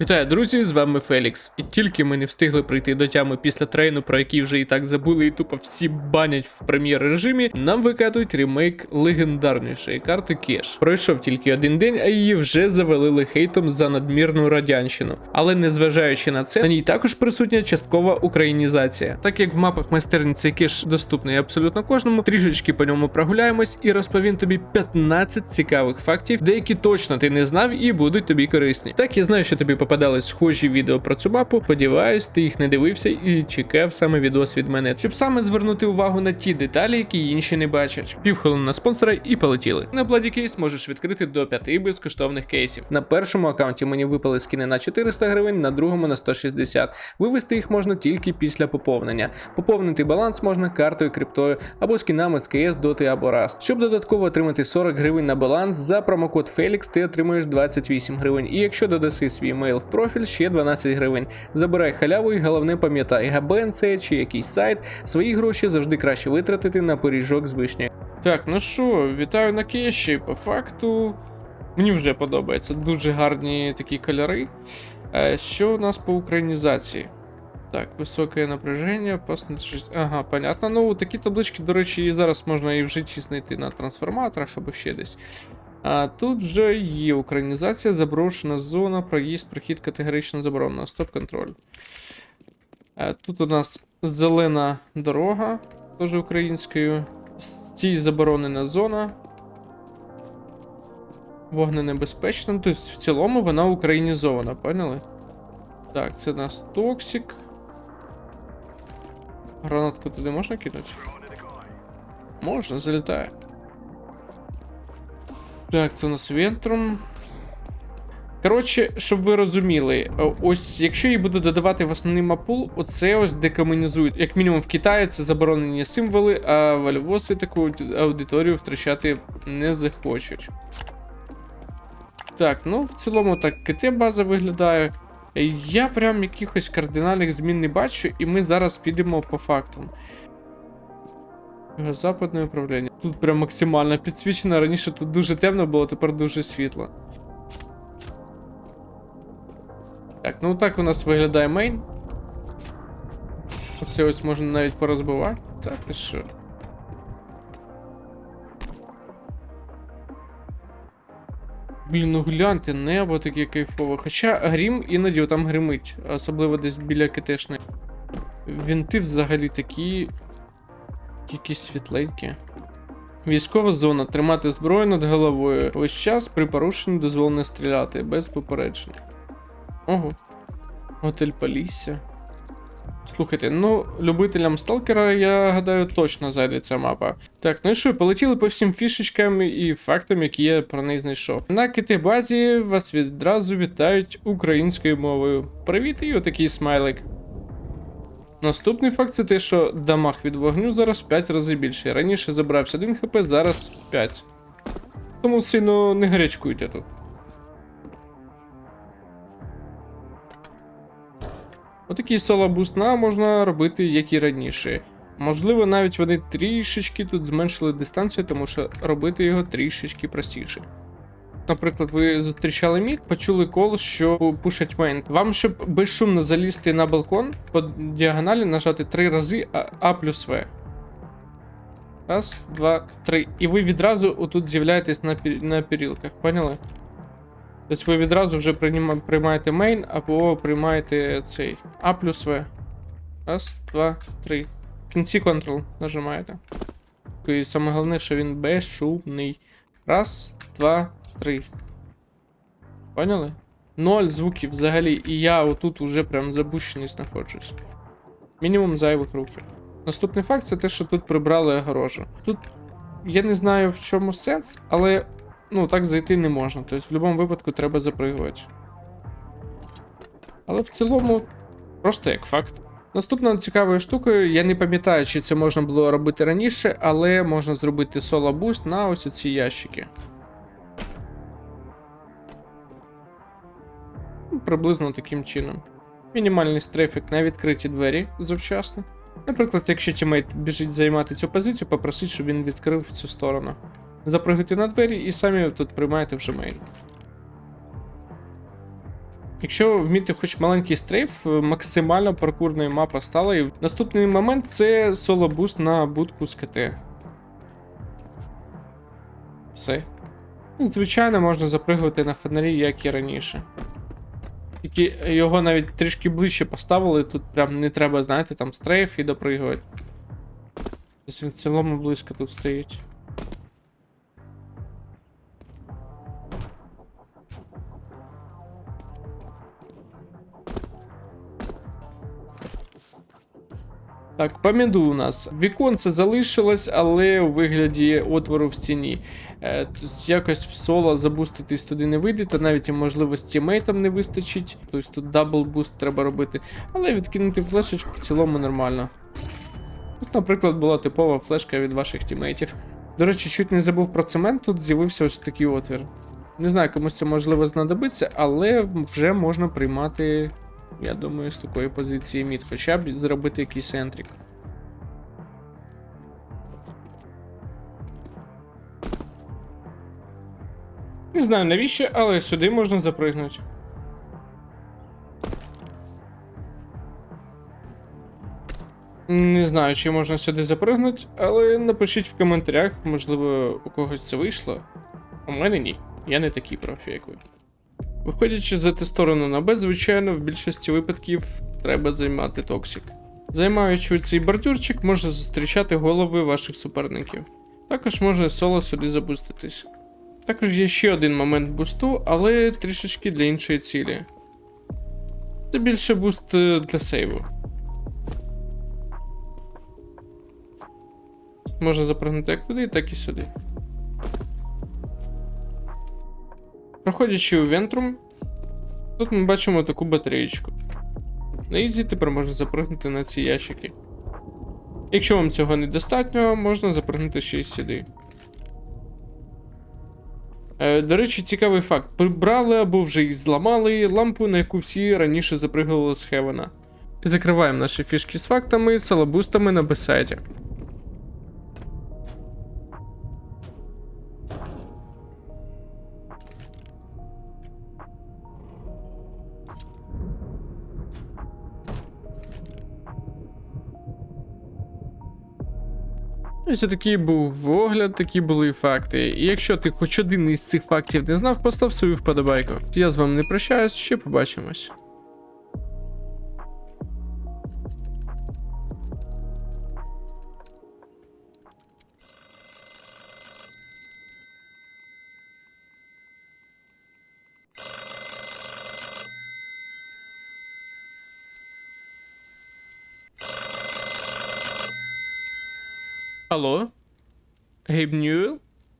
Вітаю, друзі! З вами Фелікс. І тільки ми не встигли прийти до тями після трейну, про який вже і так забули, і тупо всі банять в прем'єр режимі. Нам викатують ремейк легендарнішої карти Кеш. Пройшов тільки один день, а її вже завалили хейтом за надмірну радянщину. Але незважаючи на це, на ній також присутня часткова українізація. Так як в мапах майстерні цей кеш доступний абсолютно кожному, трішечки по ньому прогуляємось і розповім тобі 15 цікавих фактів, деякі точно ти не знав і будуть тобі корисні. Так я знаю, що тобі попадались схожі відео про цю мапу. Сподіваюсь, ти їх не дивився і чекав саме відос від мене, щоб саме звернути увагу на ті деталі, які інші не бачать. Півхвилини на спонсора і полетіли. На Bloody Case можеш відкрити до 5 безкоштовних кейсів. На першому аккаунті мені випали скини на 400 гривень, на другому на 160. Вивести їх можна тільки після поповнення. Поповнити баланс можна картою, криптою або скінами з КС, доти або Rust. Щоб додатково отримати 40 гривень на баланс, за промокод Felix ти отримуєш 28 гривень. І якщо додаси свій мейл в профіль, ще 12 гривень. Забирай халяву і головне пам'ятай, ГБН це чи якийсь сайт, свої гроші завжди краще витратити на пиріжок з вишні. Так, ну що, вітаю на кеші. По факту, мені вже подобається. Дуже гарні такі кольори. Е, Що у нас по українізації? Так, високе напряження, опасне. Ага, понятно. Ну, такі таблички, до речі, і зараз можна і в житті знайти на трансформаторах або ще десь. А тут же є українізація, заброшена зона, проїзд, прохід категорично заборонено. Стоп-контроль. А тут у нас зелена дорога, теж українською. Стій заборонена зона. Вогненебезпечна. Тобто, в цілому вона українізована, поняли? Так, це у нас токсик. Гранатку туди можна кинути? Можна, залітає. Так, це у нас Вентрум. Коротше, щоб ви розуміли, ось якщо її буду додавати в основний мапул, оце ось декомунізують. Як мінімум в Китаї це заборонені символи, а в Альвоси таку аудиторію втрачати не захочуть. Так, ну в цілому так КТ база виглядає. Е, Я прям якихось кардинальних змін не бачу, і ми зараз підемо по фактам. Западне управління. Тут прям максимально підсвічено. Раніше тут дуже темно було, тепер дуже світло. Так, ну так у нас виглядає мейн. Оце ось можна навіть порозбивати. Так, ти що? Блін, ну гляньте, небо таке кайфове. Хоча грім іноді там гримить, особливо десь біля КТшної. Вінти взагалі такі. Якісь світленькі. Військова зона. Тримати зброю над головою. Весь час при порушенні дозволено стріляти без попередження. Ого. Готель Полісся. Слухайте, ну, любителям сталкера, я гадаю, точно зайде ця мапа. Так, ну і що, полетіли по всім фішечкам і фактам, які я про неї знайшов. На КТ базі вас відразу вітають українською мовою. Привіт і отакий смайлик. Наступний факт це те, що дамаг від вогню зараз в 5 разів більше. Раніше забрався 1 хп, зараз 5. Тому сильно не гарячкуйте тут. Отакий соло-буст на можна робити, як і раніше. Можливо, навіть вони трішечки тут зменшили дистанцію, тому що робити його трішечки простіше. Наприклад, ви зустрічали мід, почули кол, що пушать мейн. Вам, щоб безшумно залізти на балкон, по діагоналі нажати три рази А, плюс В. Раз, два, три. І ви відразу отут з'являєтесь на, на перілках, поняли? Тобто ви відразу вже приймаєте мейн або приймаєте цей А плюс В. Раз, два, три. В кінці Ctrl нажимаєте. І саме головне, що він безшумний. Раз, два, три. Поняли? Ноль звуків взагалі, і я отут уже прям забущений знаходжусь. Мінімум зайвих рухів. Наступний факт це те, що тут прибрали огорожу. Тут я не знаю в чому сенс, але ну так зайти не можна. Тобто в будь-якому випадку треба запригувати. Але в цілому, просто як факт. Наступною цікавою штукою, я не пам'ятаю, чи це можна було робити раніше, але можна зробити соло буст на ось ці ящики. Приблизно таким чином. Мінімальний стрейфік на відкриті двері завчасно. Наприклад, якщо тімейт біжить займати цю позицію, попросіть, щоб він відкрив цю сторону. Запригайте на двері і самі тут приймаєте вже мейн. Якщо вміти хоч маленький стрейф, максимально паркурною мапа стала. І наступний момент це соло-буст на будку з КТ. Все. Звичайно, можна запригувати на фонарі, як і раніше. Тільки його навіть трішки ближче поставили, тут прям не треба, знаєте, там стрейф і допригувати. Тобто він в цілому близько тут стоїть. Так, поміду у нас. Віконце залишилось, але у вигляді отвору в стіні. Тобто якось в соло забуститись туди не вийде, та навіть можливо з тімейтом не вистачить. Тобто тут дабл буст треба робити. Але відкинути флешечку в цілому нормально. Ось, наприклад, була типова флешка від ваших тімейтів. До речі, чуть не забув про цемент, тут з'явився ось такий отвір. Не знаю, комусь це можливо знадобиться, але вже можна приймати, я думаю, з такої позиції мід, хоча б зробити якийсь ентрік. Не знаю навіщо, але сюди можна запригнути. Не знаю, чи можна сюди запригнути, але напишіть в коментарях, можливо, у когось це вийшло. У мене ні. Я не такий профі, як ви. Виходячи з цієї сторону на Б, звичайно, в більшості випадків треба займати токсик. Займаючи цей бордюрчик, можна зустрічати голови ваших суперників. Також можна соло сюди запуститись. Також є ще один момент бусту, але трішечки для іншої цілі. Це більше буст е, для сейву. Можна запрыгнути як туди, так і сюди. Проходячи у Вентрум, тут ми бачимо таку батареєчку. На Ізі тепер можна запрыгнути на ці ящики. Якщо вам цього недостатньо, можна запрыгнути ще й сюди. Е, до речі, цікавий факт: прибрали або вже й зламали лампу, на яку всі раніше запригували з Хевена. Закриваємо наші фішки з фактами, салабустами на бесайті. Ось такий був огляд, такі були факти. І якщо ти хоч один із цих фактів не знав, постав свою вподобайку. Я з вами не прощаюсь, ще побачимось. Алло? Гейб Ньюел?